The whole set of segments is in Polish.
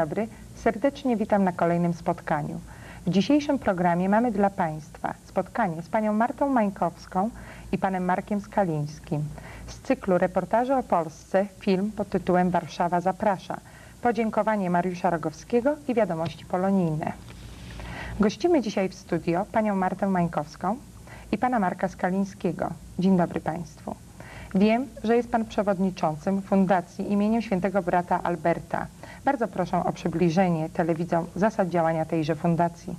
Dobry, serdecznie witam na kolejnym spotkaniu. W dzisiejszym programie mamy dla Państwa spotkanie z panią Martą Mańkowską i panem Markiem Skalińskim z cyklu reportaży o Polsce film pod tytułem Warszawa zaprasza. Podziękowanie Mariusza Rogowskiego i wiadomości polonijne. Gościmy dzisiaj w studio panią Martę Mańkowską i pana Marka Skalińskiego. Dzień dobry Państwu. Wiem, że jest Pan przewodniczącym Fundacji imieniem świętego brata Alberta. Bardzo proszę o przybliżenie telewidzom zasad działania tejże fundacji.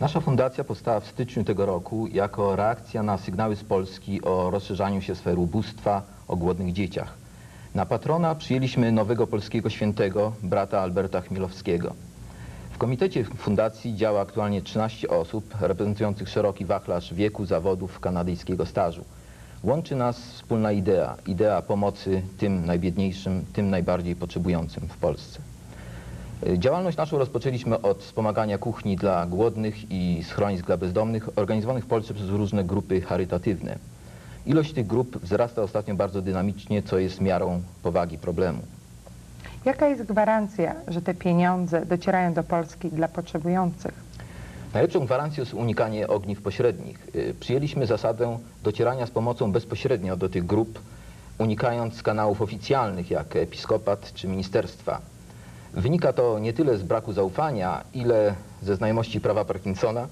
Nasza fundacja powstała w styczniu tego roku jako reakcja na sygnały z Polski o rozszerzaniu się sfer ubóstwa, o głodnych dzieciach. Na patrona przyjęliśmy nowego polskiego świętego, brata Alberta Chmielowskiego. W komitecie fundacji działa aktualnie 13 osób reprezentujących szeroki wachlarz wieku, zawodów, kanadyjskiego stażu. Łączy nas wspólna idea, idea pomocy tym najbiedniejszym, tym najbardziej potrzebującym w Polsce. Y, Działalność naszą rozpoczęliśmy od wspomagania kuchni dla głodnych i schronisk dla bezdomnych organizowanych w Polsce przez różne grupy charytatywne. Ilość tych grup wzrasta ostatnio bardzo dynamicznie, co jest miarą powagi problemu. Jaka jest gwarancja, że te pieniądze docierają do Polski dla potrzebujących? Najlepszą gwarancją jest unikanie ogniw pośrednich. Y, Przyjęliśmy zasadę docierania z pomocą bezpośrednio do tych grup, unikając kanałów oficjalnych jak episkopat czy ministerstwa. Wynika to nie tyle z braku zaufania, ile ze znajomości prawa Parkinsona,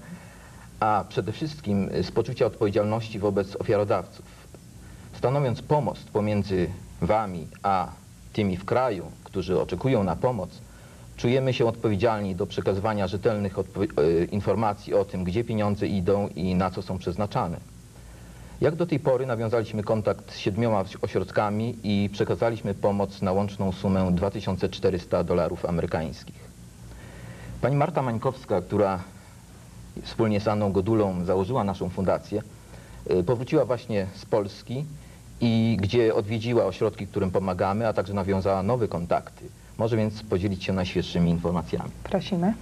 a przede wszystkim z poczucia odpowiedzialności wobec ofiarodawców. Stanowiąc pomost pomiędzy wami a tymi w kraju, którzy oczekują na pomoc, czujemy się odpowiedzialni do przekazywania rzetelnych e, informacji o tym, gdzie pieniądze idą i na co są przeznaczane. Jak do tej pory nawiązaliśmy kontakt z siedmioma ośrodkami i przekazaliśmy pomoc na łączną sumę 2400 dolarów amerykańskich. Pani Marta Mańkowska, która wspólnie z Anną Godulą założyła naszą fundację, y, powróciła właśnie z Polski i gdzie odwiedziła ośrodki, którym pomagamy, a także nawiązała nowe kontakty. Może więc podzielić się najświeższymi informacjami. Prosimy.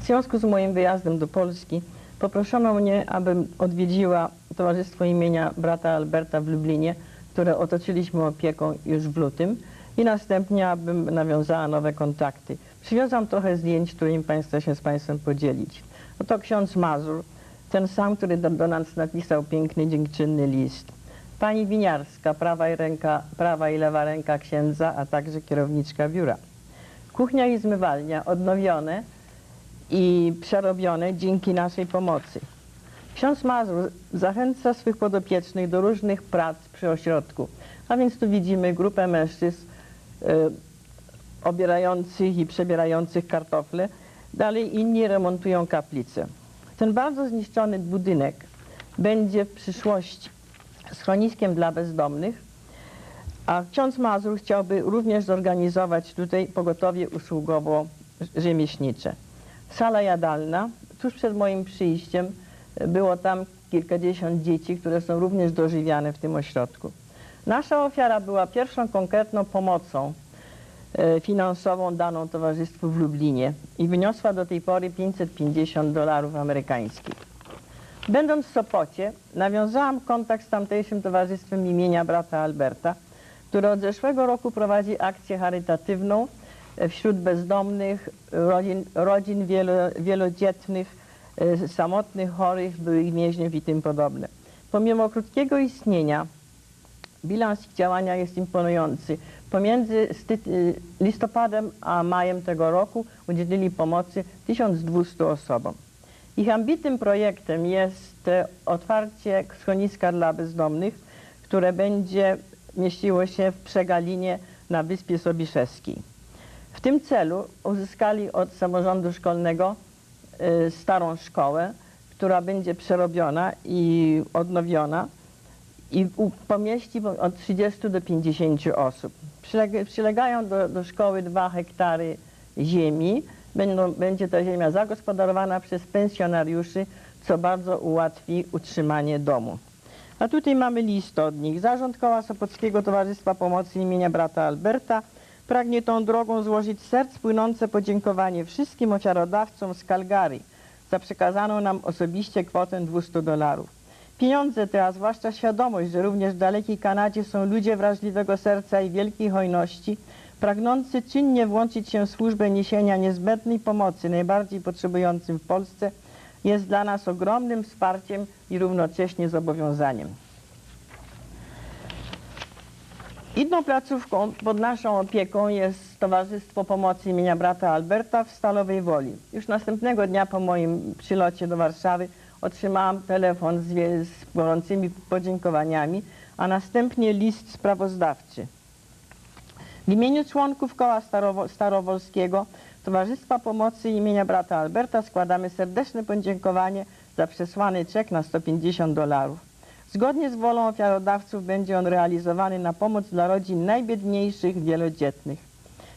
W związku z moim wyjazdem do Polski poproszono mnie, abym odwiedziła Towarzystwo imienia brata Alberta w Lublinie, które otoczyliśmy opieką już w lutym i następnie abym nawiązała nowe kontakty. Przywiozłam trochę zdjęć, którymi Państwo się z Państwem podzielić. Oto ksiądz Mazur, ten sam, który do, do nas napisał piękny, dziękczynny list. Pani Winiarska, prawa i, ręka, prawa i lewa ręka księdza, a także kierowniczka biura. Kuchnia i zmywalnia odnowione i przerobione dzięki naszej pomocy. Ksiądz Mazur zachęca swych podopiecznych do różnych prac przy ośrodku. A więc tu widzimy grupę mężczyzn e, obierających i przebierających kartofle. Dalej inni remontują kaplicę. Ten bardzo zniszczony budynek będzie w przyszłości schroniskiem dla bezdomnych, a ksiądz Mazur chciałby również zorganizować tutaj pogotowie usługowo-rzemieślnicze. Sala jadalna. Tuż przed moim przyjściem e, było tam kilkadziesiąt dzieci, które są również dożywiane w tym ośrodku. Nasza ofiara była pierwszą konkretną pomocą e, finansową daną towarzystwu w Lublinie i wyniosła do tej pory 550 dolarów amerykańskich. Będąc w Sopocie, nawiązałam kontakt z tamtejszym towarzystwem imienia brata Alberta, które od zeszłego roku prowadzi akcję charytatywną e, wśród bezdomnych, rodzin, rodzin wielo, wielodzietnych, e, samotnych, chorych, byłych więźniów i tym podobne. Pomimo krótkiego istnienia, bilans ich działania jest imponujący. Pomiędzy y, listopadem a majem tego roku udzielili pomocy 1200 osobom. Ich ambitnym projektem jest e, otwarcie schroniska dla bezdomnych, które będzie mieściło się w Przegalinie na Wyspie Sobiszewskiej. W tym celu uzyskali od samorządu szkolnego e, starą szkołę, która będzie przerobiona i odnowiona i pomieści po- od 30 do 50 osób. Przyleg- Przylegają do, do szkoły 2 hektary ziemi. Będą, będzie ta ziemia zagospodarowana przez pensjonariuszy, co bardzo ułatwi utrzymanie domu. A tutaj mamy list od nich. Zarząd Koła Sopockiego Towarzystwa Pomocy imienia brata Alberta pragnie tą drogą złożyć serc płynące podziękowanie wszystkim ofiarodawcom z Calgary za przekazaną nam osobiście kwotę 200 dolarów. Pieniądze te, a zwłaszcza świadomość, że również w dalekiej Kanadzie są ludzie wrażliwego serca i wielkiej hojności, pragnący czynnie włączyć się w służbę niesienia niezbędnej pomocy najbardziej potrzebującym w Polsce jest dla nas ogromnym wsparciem i równocześnie zobowiązaniem. Inną placówką pod naszą opieką jest Towarzystwo Pomocy imienia brata Alberta w Stalowej Woli. Już następnego dnia po moim przylocie do Warszawy otrzymałam telefon z, z gorącymi podziękowaniami, a następnie list sprawozdawczy. W imieniu członków Koła Starowo Starowolskiego Towarzystwa Pomocy imienia brata Alberta składamy serdeczne podziękowanie za przesłany czek na 150 dolarów. Zgodnie z wolą ofiarodawców będzie on realizowany na pomoc dla rodzin najbiedniejszych, wielodzietnych.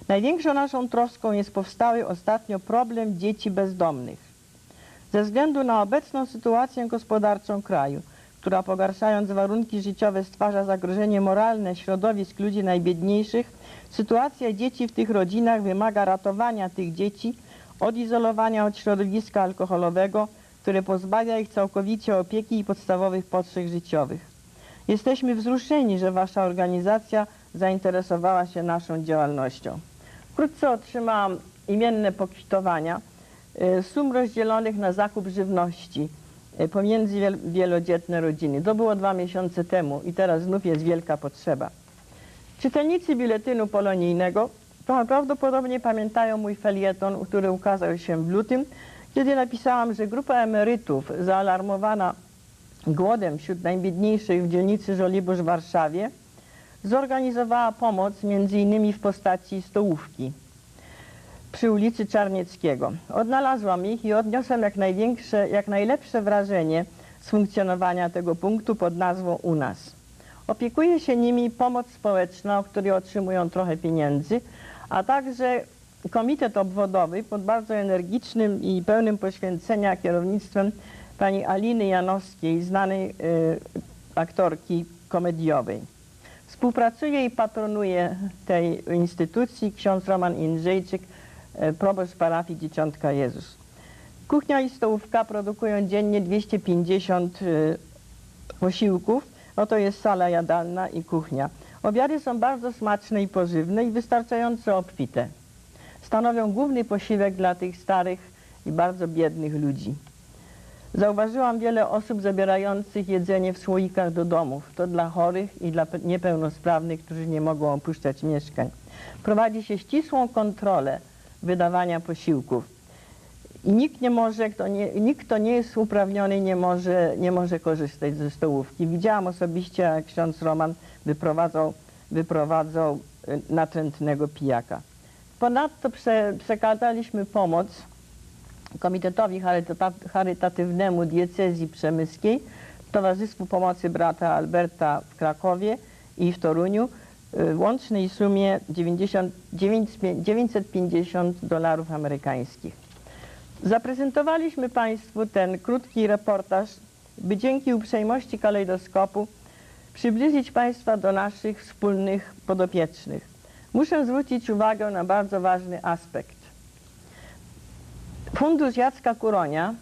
Największą naszą troską jest powstały ostatnio problem dzieci bezdomnych. Ze względu na obecną sytuację gospodarczą kraju, która pogarszając warunki życiowe stwarza zagrożenie moralne środowisk ludzi najbiedniejszych, sytuacja dzieci w tych rodzinach wymaga ratowania tych dzieci, odizolowania od środowiska alkoholowego, które pozbawia ich całkowicie opieki i podstawowych potrzeb życiowych. Jesteśmy wzruszeni, że Wasza organizacja zainteresowała się naszą działalnością. Wkrótce otrzymałam imienne pokwitowania e, sum rozdzielonych na zakup żywności pomiędzy wiel- wielodzietne rodziny. To było dwa miesiące temu i teraz znów jest wielka potrzeba. Czytelnicy biuletynu polonijnego pra- prawdopodobnie pamiętają mój felieton, który ukazał się w lutym, kiedy napisałam, że grupa emerytów zaalarmowana głodem wśród najbiedniejszych w dzielnicy Żoliborz w Warszawie zorganizowała pomoc innymi w postaci stołówki przy ulicy Czarnieckiego. Odnalazłam ich i odniosłem jak największe, jak najlepsze wrażenie z funkcjonowania tego punktu pod nazwą U nas. Opiekuje się nimi pomoc społeczna, o której otrzymują trochę pieniędzy, a także komitet obwodowy pod bardzo energicznym i pełnym poświęcenia kierownictwem pani Aliny Janowskiej, znanej y, aktorki komediowej. Współpracuje i patronuje tej instytucji ksiądz Roman Jędrzejczyk, e, proboszcz parafii Dzieciątka Jezus. Kuchnia i stołówka produkują dziennie 250 y, posiłków. Oto jest sala jadalna i kuchnia. Obiady są bardzo smaczne i pożywne i wystarczająco obfite. Stanowią główny posiłek dla tych starych i bardzo biednych ludzi. Zauważyłam wiele osób zabierających jedzenie w słoikach do domów. To dla chorych i dla pe- niepełnosprawnych, którzy nie mogą opuszczać mieszkań. Prowadzi się ścisłą kontrolę wydawania posiłków. I nikt nie może, kto nie, nikt, kto nie jest uprawniony, nie może, nie może korzystać ze stołówki. Widziałam osobiście, jak ksiądz Roman wyprowadzał, wyprowadzał y, natrętnego pijaka. Ponadto prze, przekazaliśmy pomoc Komitetowi Charytatywnemu Diecezji Przemyskiej, Towarzystwu Pomocy Brata Alberta w Krakowie i w Toruniu łącznej sumie 90, 950 dolarów amerykańskich. Zaprezentowaliśmy Państwu ten krótki reportaż, by dzięki uprzejmości kalejdoskopu przybliżyć Państwa do naszych wspólnych podopiecznych. Muszę zwrócić uwagę na bardzo ważny aspekt. Fundusz Jacka Kuronia,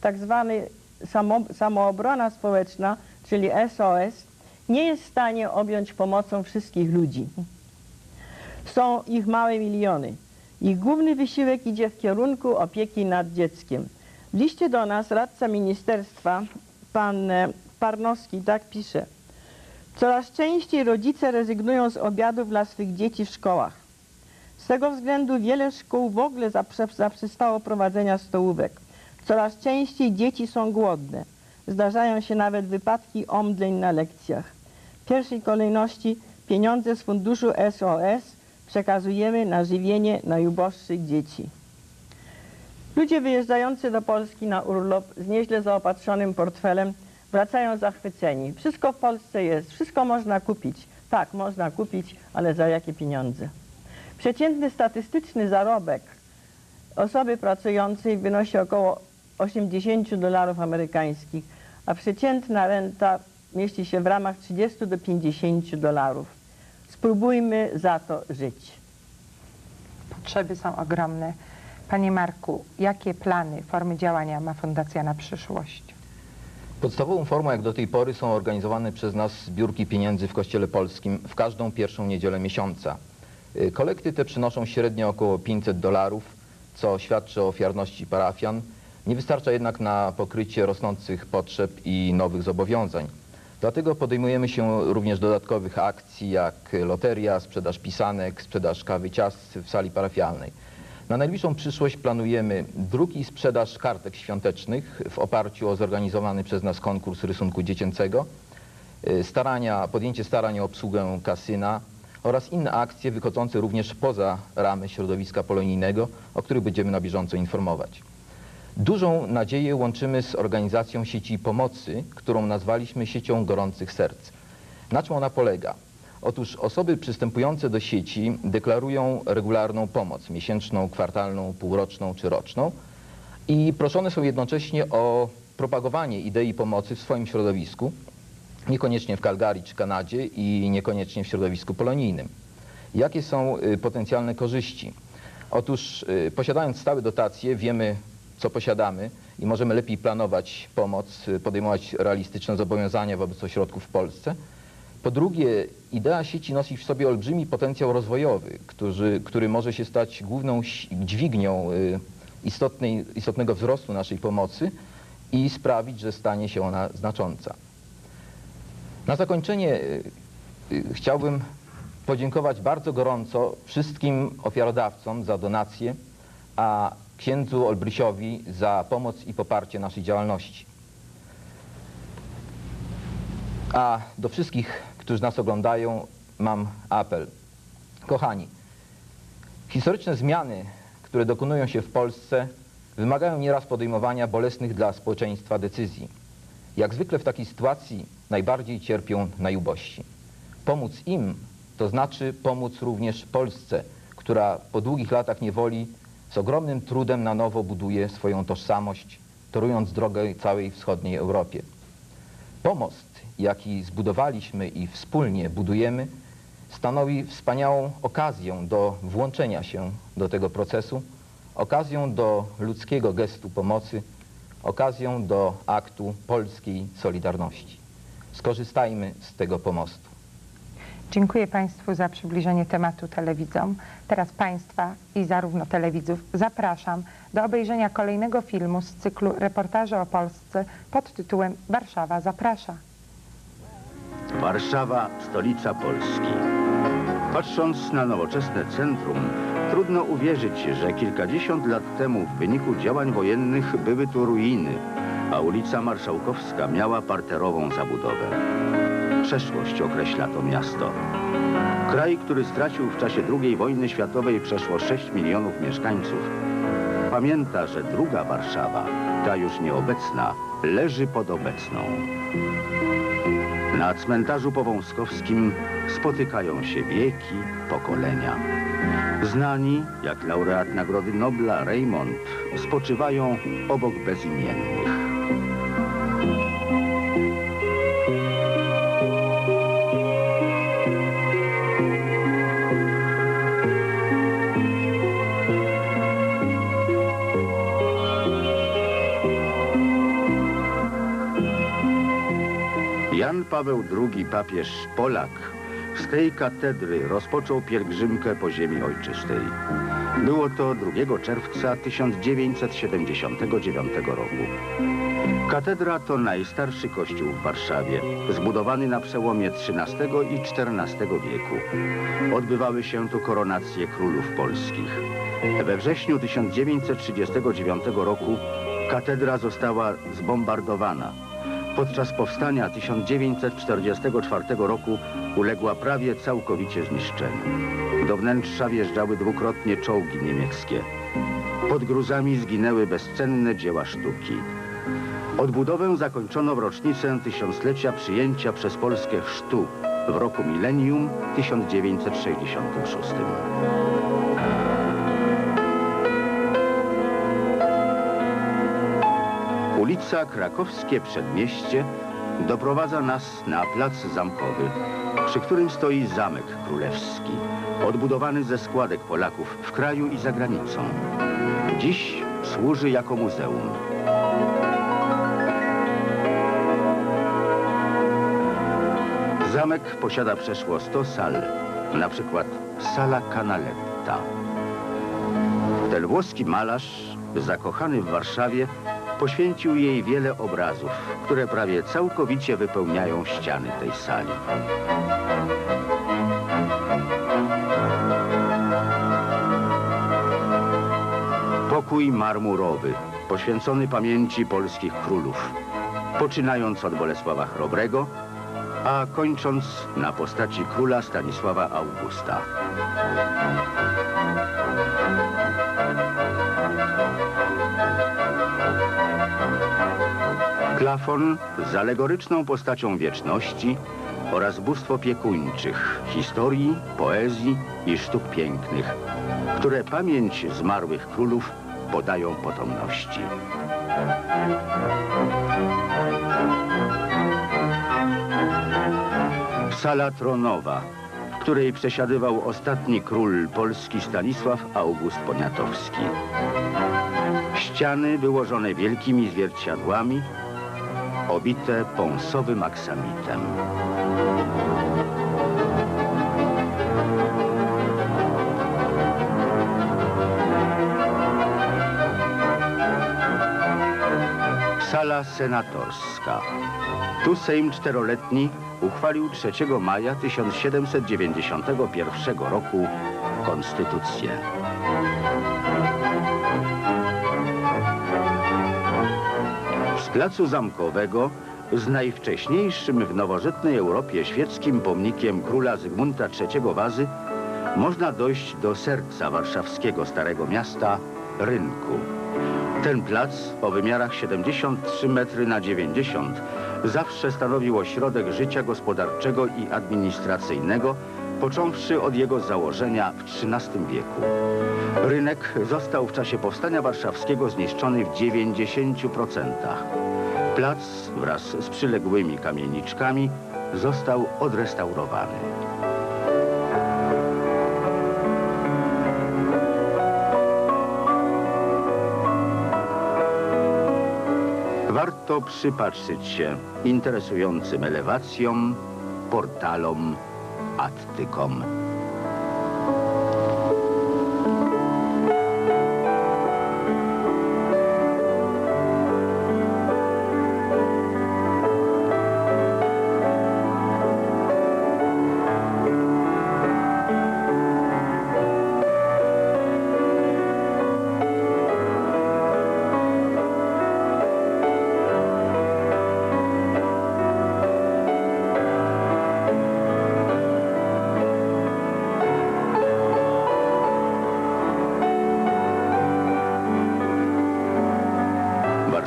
tak zwany samo, samoobrona społeczna, czyli SOS, nie jest w stanie objąć pomocą wszystkich ludzi. Są ich małe miliony. Ich główny wysiłek idzie w kierunku opieki nad dzieckiem. W liście do nas radca ministerstwa, pan e, Parnowski, tak pisze. Coraz częściej rodzice rezygnują z obiadów dla swych dzieci w szkołach. Z tego względu wiele szkół w ogóle zaprze- zaprzestało prowadzenia stołówek. Coraz częściej dzieci są głodne. Zdarzają się nawet wypadki omdleń na lekcjach. W pierwszej kolejności pieniądze z funduszu SOS przekazujemy na żywienie najuboższych dzieci. Ludzie wyjeżdżający do Polski na urlop z nieźle zaopatrzonym portfelem wracają zachwyceni. Wszystko w Polsce jest, wszystko można kupić. Tak, można kupić, ale za jakie pieniądze? Przeciętny statystyczny zarobek osoby pracującej wynosi około 80 dolarów amerykańskich, a przeciętna renta mieści się w ramach 30 do 50 dolarów. Spróbujmy za to żyć. Potrzeby są ogromne. Panie Marku, jakie plany, formy działania ma Fundacja na przyszłość? Podstawową formą jak do tej pory są organizowane przez nas zbiórki pieniędzy w Kościele Polskim w każdą pierwszą niedzielę miesiąca. Y, Kolekty te przynoszą średnio około 500 dolarów, co świadczy o ofiarności parafian. Nie wystarcza jednak na pokrycie rosnących potrzeb i nowych zobowiązań. Dlatego podejmujemy się również dodatkowych akcji jak loteria, sprzedaż pisanek, sprzedaż kawy ciast w sali parafialnej. Na najbliższą przyszłość planujemy druk i sprzedaż kartek świątecznych w oparciu o zorganizowany przez nas konkurs rysunku dziecięcego, y, starania, podjęcie starań o obsługę kasyna oraz inne akcje wychodzące również poza ramy środowiska polonijnego, o których będziemy na bieżąco informować. Dużą nadzieję łączymy z organizacją sieci pomocy, którą nazwaliśmy siecią gorących serc. Na czym ona polega? Otóż osoby przystępujące do sieci deklarują regularną pomoc, miesięczną, kwartalną, półroczną czy roczną i proszone są jednocześnie o propagowanie idei pomocy w swoim środowisku, niekoniecznie w Kalgarii czy Kanadzie i niekoniecznie w środowisku polonijnym. Jakie są y, potencjalne korzyści? Otóż y, posiadając stałe dotacje wiemy, co posiadamy i możemy lepiej planować pomoc, y, podejmować realistyczne zobowiązania wobec ośrodków w Polsce. Po drugie, idea sieci nosi w sobie olbrzymi potencjał rozwojowy, który, który może się stać główną dźwignią y, istotnej, istotnego wzrostu naszej pomocy i sprawić, że stanie się ona znacząca. Na zakończenie y, chciałbym podziękować bardzo gorąco wszystkim ofiarodawcom za donacje, a księdzu Olbrysiowi za pomoc i poparcie naszej działalności. A do wszystkich, którzy nas oglądają, mam apel. Kochani, historyczne zmiany, które dokonują się w Polsce, wymagają nieraz podejmowania bolesnych dla społeczeństwa decyzji. Jak zwykle w takiej sytuacji najbardziej cierpią najubożsi. Pomóc im to znaczy pomóc również Polsce, która po długich latach niewoli z ogromnym trudem na nowo buduje swoją tożsamość, torując drogę całej wschodniej Europie. Pomost, jaki zbudowaliśmy i wspólnie budujemy, stanowi wspaniałą okazję do włączenia się do tego procesu, okazję do ludzkiego gestu pomocy, okazję do aktu polskiej solidarności. Skorzystajmy z tego pomostu. Dziękuję Państwu za przybliżenie tematu telewidzom. Teraz Państwa i zarówno telewidzów zapraszam do obejrzenia kolejnego filmu z cyklu reportaże o Polsce pod tytułem Warszawa zaprasza. Warszawa, stolica Polski. Patrząc na nowoczesne centrum, trudno uwierzyć, że kilkadziesiąt lat temu w wyniku działań wojennych były tu ruiny, a ulica Marszałkowska miała parterową zabudowę. Przeszłość określa to miasto. Kraj, który stracił w czasie II wojny światowej przeszło 6 milionów mieszkańców, pamięta, że druga Warszawa, ta już nieobecna, leży pod obecną. Na cmentarzu powązkowskim spotykają się wieki, pokolenia. Znani, jak laureat Nagrody Nobla Raymond, spoczywają obok bezimiennych. Paweł II, papież Polak, z tej katedry rozpoczął pielgrzymkę po ziemi ojczystej. Było to 2 czerwca 1979 roku. Katedra to najstarszy kościół w Warszawie, zbudowany na przełomie XIII i XIV wieku. Odbywały się tu koronacje królów polskich. We wrześniu 1939 roku katedra została zbombardowana. Podczas powstania 1944 roku uległa prawie całkowicie zniszczeniu. Do wnętrza wjeżdżały dwukrotnie czołgi niemieckie. Pod gruzami zginęły bezcenne dzieła sztuki. Odbudowę zakończono w rocznicę tysiąclecia przyjęcia przez Polskę chrztu w roku milenium 1966. Ulica Krakowskie Przedmieście doprowadza nas na plac zamkowy, przy którym stoi Zamek Królewski, odbudowany ze składek Polaków w kraju i za granicą. Dziś służy jako muzeum. Zamek posiada przeszło 100 sal. na przykład Sala Canaletta. Ten włoski malarz, zakochany w Warszawie, poświęcił jej wiele obrazów, które prawie całkowicie wypełniają ściany tej sali. Pokój marmurowy, poświęcony pamięci polskich królów, poczynając od Bolesława Chrobrego, a kończąc na postaci króla Stanisława Augusta. Klafon z alegoryczną postacią wieczności oraz bóstwo piekuńczych, historii, poezji i sztuk pięknych, które pamięć zmarłych królów podają potomności. Sala tronowa, w której przesiadywał ostatni król Polski Stanisław August Poniatowski. Ściany wyłożone wielkimi zwierciadłami, obite pąsowym aksamitem. Sala senatorska. Tu Sejm Czteroletni uchwalił 3 maja 1791 roku konstytucję. Placu zamkowego z najwcześniejszym w nowożytnej Europie świeckim pomnikiem króla Zygmunta III Wazy można dojść do serca warszawskiego Starego Miasta, rynku. Ten plac o wymiarach 73 metry na 90 zawsze stanowił ośrodek życia gospodarczego i administracyjnego, począwszy od jego założenia w XIII wieku. Rynek został w czasie powstania warszawskiego zniszczony w 90%. Plac wraz z przyległymi kamieniczkami został odrestaurowany. Warto przypatrzyć się interesującym elewacjom, portalom, Arzt bekommen.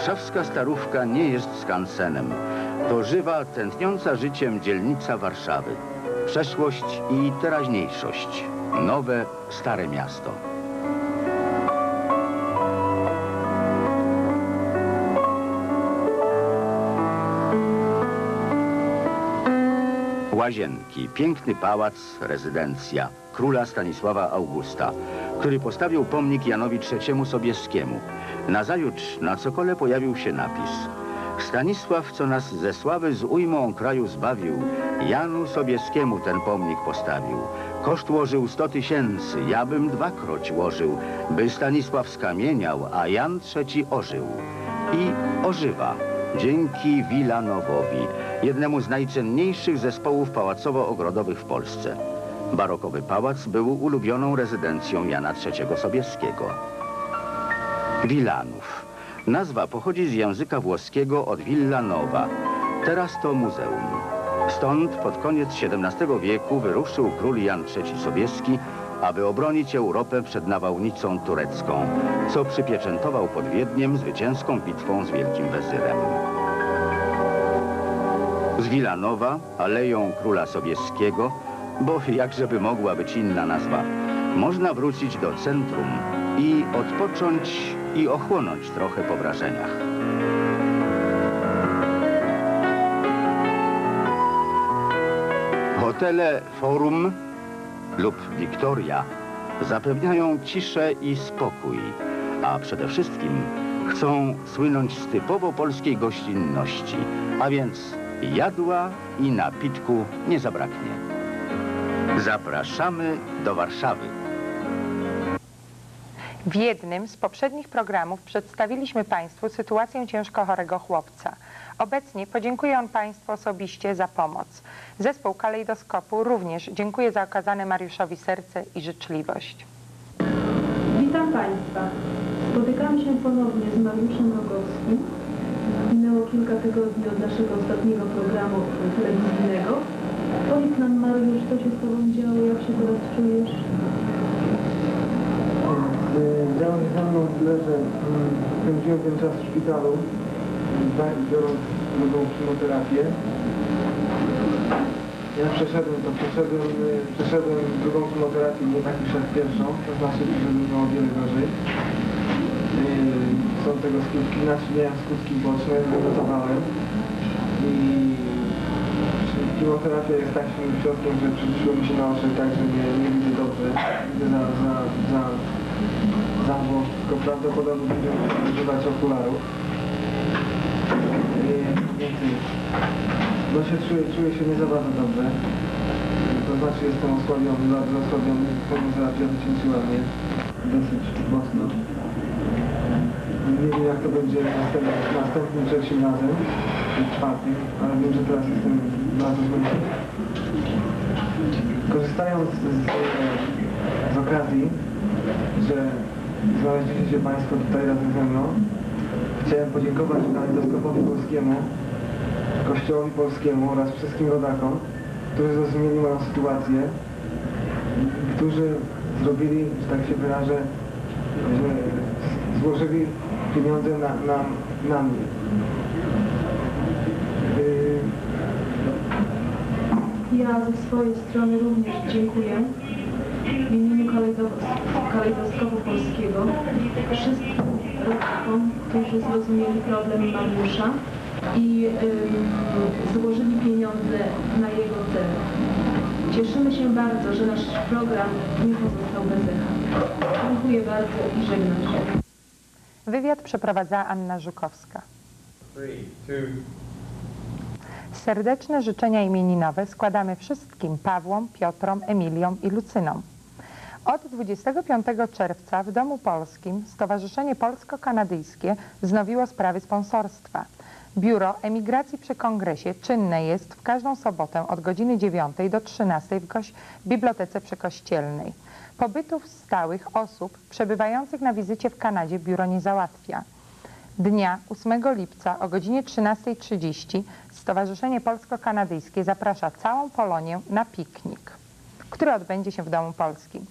Warszawska Starówka nie jest skansenem. To żywa, tętniąca życiem dzielnica Warszawy. Przeszłość i teraźniejszość. Nowe, stare miasto. Łazienki, piękny pałac, rezydencja króla Stanisława Augusta, który postawił pomnik Janowi III Sobieskiemu. Nazajutrz na cokole pojawił się napis Stanisław, co nas ze sławy z ujmą kraju zbawił, Janu Sobieskiemu ten pomnik postawił. Koszt łożył sto tysięcy, ja bym dwakroć łożył, by Stanisław skamieniał, a Jan III ożył. I ożywa dzięki Wilanowowi, jednemu z najcenniejszych zespołów pałacowo-ogrodowych w Polsce. Barokowy pałac był ulubioną rezydencją Jana III Sobieskiego. Wilanów. Nazwa pochodzi z języka włoskiego od Villa Nova. Teraz to muzeum. Stąd pod koniec XVII wieku wyruszył król Jan III Sobieski, aby obronić Europę przed nawałnicą turecką, co przypieczętował pod Wiedniem zwycięską bitwą z Wielkim Wezyrem. Z Wilanowa, aleją króla Sobieskiego, bo jakżeby mogła być inna nazwa, można wrócić do centrum i odpocząć i ochłonąć trochę po wrażeniach. Hotele Forum lub Victoria zapewniają ciszę i spokój, a przede wszystkim chcą słynąć z typowo polskiej gościnności, a więc jadła i napitku nie zabraknie. Zapraszamy do Warszawy. W jednym z poprzednich programów przedstawiliśmy Państwu sytuację ciężko chorego chłopca. Obecnie podziękuje on Państwu osobiście za pomoc. Zespół Kalejdoskopu również dziękuję za okazane Mariuszowi serce i życzliwość. Witam Państwa. Spotykamy się ponownie z Mariuszem Rogowskim. Minęło kilka tygodni od naszego ostatniego programu telewizyjnego. Powiedz nam Mariusz, co się z Tobą działo, jak się teraz czujesz? Się ze mną tyle, że mm, spędziłem ten czas w szpitalu, tak, biorąc drugą chemioterapię. Ja przeszedłem to, przeszedłem, y, przeszedłem drugą chemioterapię, nie tak jak pierwszą, to znaczy, że było o wiele gorzej. Yy, Są tego skutki, znaczy miałem skutki boczne, wynotowałem i chemoterapia jest tak silnym środkiem, że przyszło mi się na oczy tak, że nie, nie widzę dobrze, widzę za, za, za, włos, tylko prawdopodobnie będziemy używać okularów. Yy, Więcej. No się czuję, czuję się nie za bardzo dobrze. To znaczy jestem osłabiony, bardzo osłabiony. Chemioterapia wycieńczyła mnie dosyć mocno. Nie wiem jak to będzie następnym, następnym trzecim razem, czwartym, ale wiem, że teraz jestem bardzo zmęczony. Korzystając z, z okazji, że znaleźliście się Państwo tutaj razem ze mną, chciałem podziękować kalejdoskopowi polskiemu, Kościołowi polskiemu oraz wszystkim rodakom, którzy zrozumieli moją sytuację, którzy zrobili, że tak się wyrażę, że złożyli pieniądze na, na, na mnie. Ja ze swojej strony również dziękuję w imieniu Kalejdos- Kalejdoskopu Polskiego wszystkim rodakom, którzy zrozumieli problem Mariusza i ym, złożyli pieniądze na jego cel. Cieszymy się bardzo, że nasz program nie pozostał bez echa. Dziękuję bardzo i żegnam się. Wywiad przeprowadzała Anna Żukowska. Serdeczne życzenia imieninowe składamy wszystkim Pawłom, Piotrom, Emiliom i Lucynom. Od 25 czerwca w Domu Polskim Stowarzyszenie Polsko-Kanadyjskie wznowiło sprawy sponsorstwa. Biuro Emigracji przy Kongresie czynne jest w każdą sobotę od godziny 9 do 13 w Bibliotece Przykościelnej. Pobytów stałych osób przebywających na wizycie w Kanadzie biuro nie załatwia. Dnia 8 lipca o godzinie 13.30 Stowarzyszenie Polsko-Kanadyjskie zaprasza całą Polonię na piknik, który odbędzie się w Domu Polskim.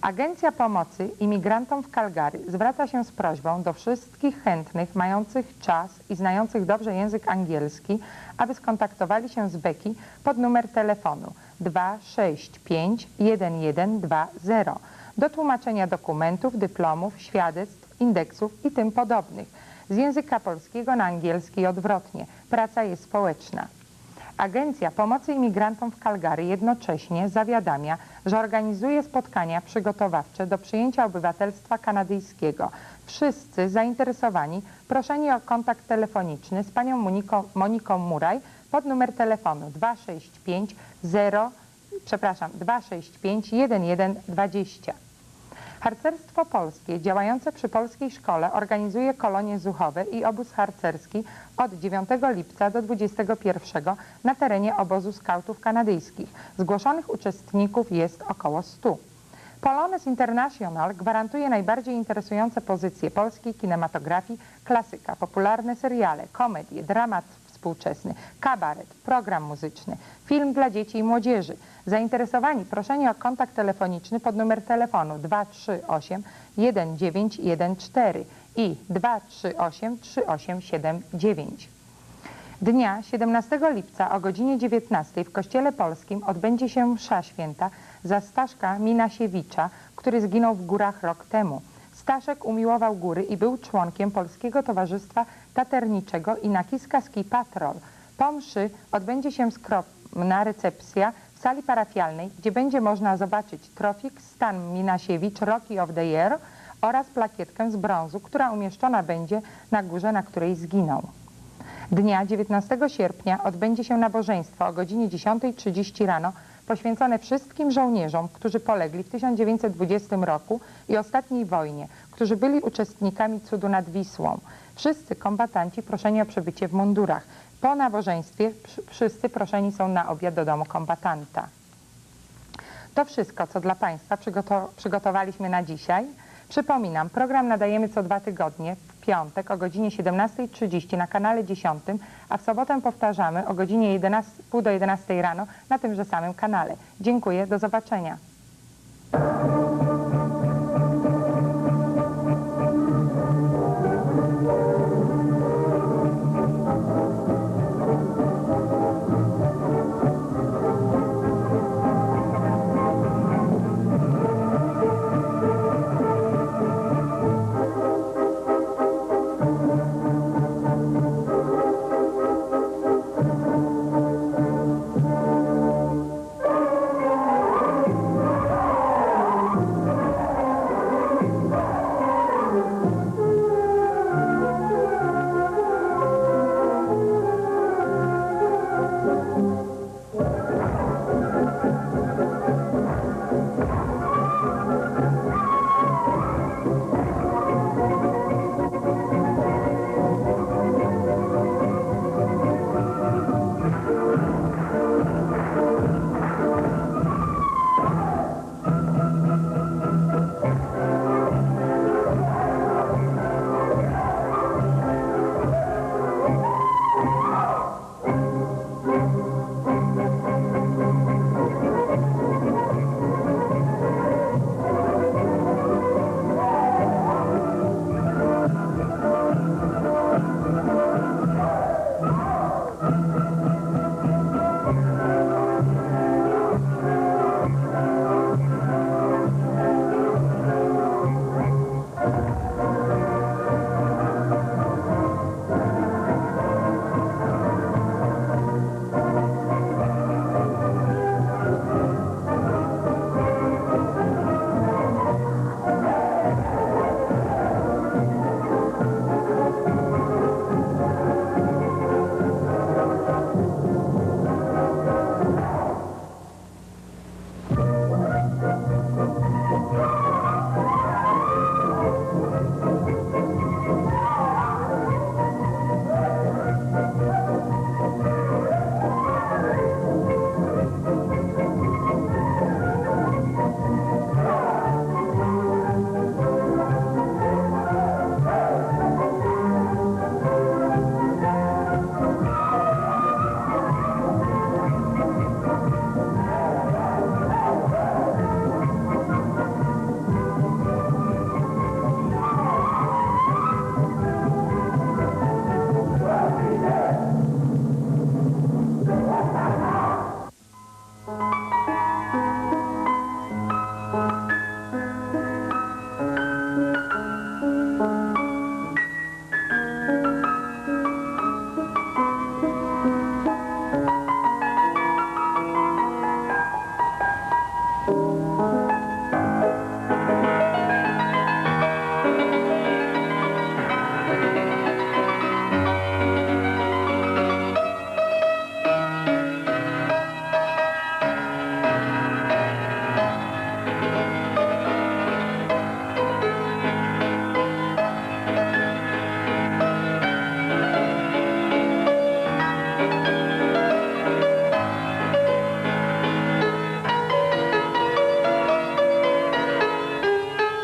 Agencja Pomocy Imigrantom w Calgary zwraca się z prośbą do wszystkich chętnych mających czas i znających dobrze język angielski, aby skontaktowali się z Beki pod numer telefonu 265 1120 do tłumaczenia dokumentów, dyplomów, świadectw, indeksów i tym podobnych z języka polskiego na angielski i odwrotnie. Praca jest społeczna. Agencja Pomocy Imigrantom w Calgary jednocześnie zawiadamia, że organizuje spotkania przygotowawcze do przyjęcia obywatelstwa kanadyjskiego. Wszyscy zainteresowani proszeni o kontakt telefoniczny z panią Moniką, Moniką Muraj pod numer telefonu 265 0, przepraszam, 265 1120. Harcerstwo Polskie działające przy Polskiej Szkole organizuje kolonie zuchowe i obóz harcerski od 9 lipca do 21 na terenie obozu skautów kanadyjskich. Zgłoszonych uczestników jest około 100. Polones International gwarantuje najbardziej interesujące pozycje polskiej kinematografii, klasyka, popularne seriale, komedie, dramat współczesny, kabaret, program muzyczny, film dla dzieci i młodzieży. Zainteresowani proszeni o kontakt telefoniczny pod numer telefonu 238 1914 i 238 3879. Dnia 17 lipca o godzinie 19 w Kościele Polskim odbędzie się msza święta za Staszka Minasiewicza, który zginął w górach rok temu. Staszek umiłował góry i był członkiem Polskiego Towarzystwa Taterniczego i Nakiska Ski Patrol. Po mszy odbędzie się skromna recepcja w sali parafialnej, gdzie będzie można zobaczyć trofik Stan Minasiewicz Rocky of the Year oraz plakietkę z brązu, która umieszczona będzie na górze, na której zginął. Dnia 19 sierpnia odbędzie się nabożeństwo o godzinie 10.30 rano poświęcone wszystkim żołnierzom, którzy polegli w 1920 roku i ostatniej wojnie, którzy byli uczestnikami cudu nad Wisłą. Wszyscy kombatanci proszeni o przebycie w mundurach. Po nabożeństwie wsz- wszyscy proszeni są na obiad do domu kombatanta. To wszystko, co dla Państwa przygoto- przygotowaliśmy na dzisiaj. Przypominam, program nadajemy co dwa tygodnie, w piątek o godzinie 17.30 na kanale 10, a w sobotę powtarzamy o godzinie 11, pół do 11 rano na tymże samym kanale. Dziękuję, do zobaczenia.